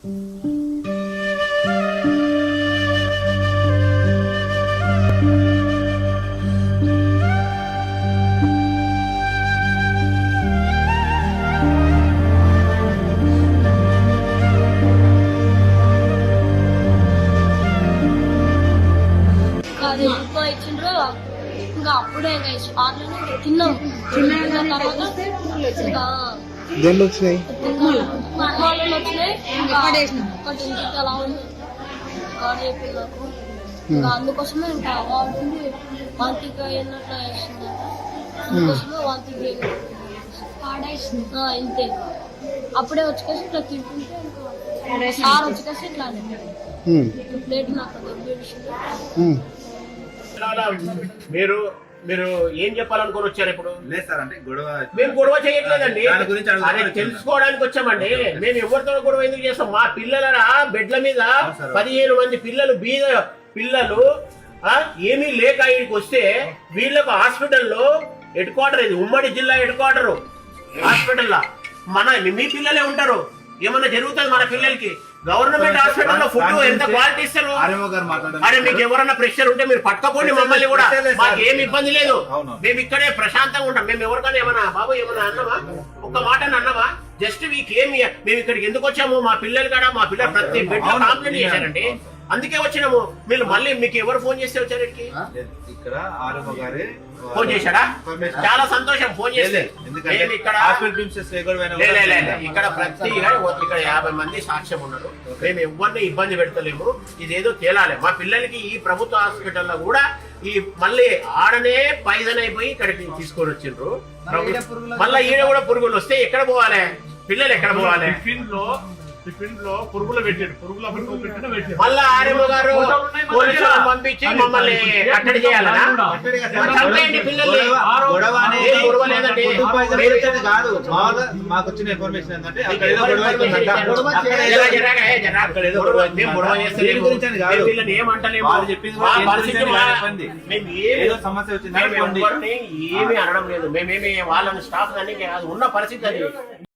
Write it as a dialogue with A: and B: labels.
A: అది ఎక్కువ ఇచ్చిండ్రు ఇంకా అప్పుడే ఇంకా స్పాట్లోనే తిన్నాం తిన్న తర్వాత ఇంకా
B: దేంట్లో వచ్చినాయి?
A: ఇంకా అందుకోసమే ఇంకా వాంతికి అయినట్లు అందుకోసమే వాంతికి ఇంతే. అప్పుడే వచ్చేసి ఇట్లా తింటుంటే సార్ వచ్చేసి ఇట్లా
B: ఉమ్,
A: ప్లేట్ నాకు.
B: ఉమ్.
C: మీరు మీరు ఏం చెప్పాలనుకొని వచ్చారు ఇప్పుడు?
D: లేదు సార్ అంటే గొడవ
C: మేము గొడవ చేయట్లేదండి. అదే. తెలుసుకోవడానికి వచ్చామండి. మేము ఎవరితో గొడవ ఎందుకు చేస్తాం? మా పిల్లల బెడ్ల మీద. పదిహేను మంది పిల్లలు బీద పిల్లలు ఏమీ లేక ఇక్కడికి వస్తే వీళ్ళకు హాస్పిటల్లో హెడ్ క్వార్టర్ ఇది ఉమ్మడి జిల్లా హెడ్ క్వార్టర్ హాస్పిటల్లో. మన మీ పిల్లలే ఉంటారు. ఏమన్నా జరుగుతుంది మన పిల్లలకి? గవర్నమెంట్ హాస్పిటల్లో ఫుడ్ ఎంత క్వాలిటీ ఇస్తారు? అరే మీకు ఎవరన్నా ప్రెషర్ ఉంటే మీరు పట్టుకోండి మమ్మల్ని కూడా. మాకు ఏమి ఇబ్బంది లేదు. మేము ఇక్కడే ప్రశాంతంగా ఉంటాం. మేము ఎవరికైనా ఏమన్నా బాబు ఏమన్నా అన్నమా ఒక్క మాట అన్నమా జస్ట్ మీకు ఏమి మేము ఇక్కడికి ఎందుకు వచ్చాము? మా పిల్లలు కూడా? మా పిల్లలు ప్రతి బెడ్. కాంప్లైంట్ చేశారండి. అందుకే వచ్చినాము. మీరు మళ్ళీ మీకు ఎవరు ఫోన్ చేస్తే వచ్చారు
D: ఇక్కడ గారే
C: ఫోన్ చేశాడా? చాలా సంతోషం ఫోన్ చేస్తే ఇక్కడ ప్రతి ఇక్కడ యాభై మంది సాక్ష్యం ఉన్నారు. మేము ఎవరిని ఇబ్బంది పెడతలేము. ఇదేదో తేలాలి. మా పిల్లలకి ఈ ప్రభుత్వ హాస్పిటల్లో కూడా ఈ మళ్ళీ ఆడనే పైజన్ అయిపోయి ఇక్కడికి తీసుకొని వచ్చిండ్రు. మళ్ళీ ఈడ కూడా పురుగులు వస్తే ఎక్కడ పోవాలి? పిల్లలు ఎక్కడ పోవాలి?
E: టిఫిన్లో టిఫిన్లో పురుగులు పెట్టాడు పురుగుల పురుగులు పెట్టిన పెట్టాడు
C: మళ్ళా ఆర్ఎంఓ గారు పోలీసులను పంపించి మమ్మల్ని కట్టడి చేయాలనా? మరి చంపేయండి పిల్లల్ని.
D: గొడవ- గొడవ అనేది
C: ఏం గొడవ లేదండి.
D: ఫుడ్ పాయిజన్
C: మీరు-
D: వచ్చేది కాదు. మామూలుగా మాకు వచ్చిన ఇన్ఫర్మేషన్ ఏంటంటే అక్కడ ఏదో గొడవ అవుతుందంట. అక్కడ ఏదో-
C: గొడవ గొడవ
D: కాదు.
C: ఏమంటలేము.
D: వాళ్ళు చెప్పింది.
C: మేము
D: ఏదో సమస్య వచ్చింది
C: ఏమీ అనడం లేదు. మేమేమి వాళ్ళని స్టాఫ్ ఉన్న పరిస్థితి అది.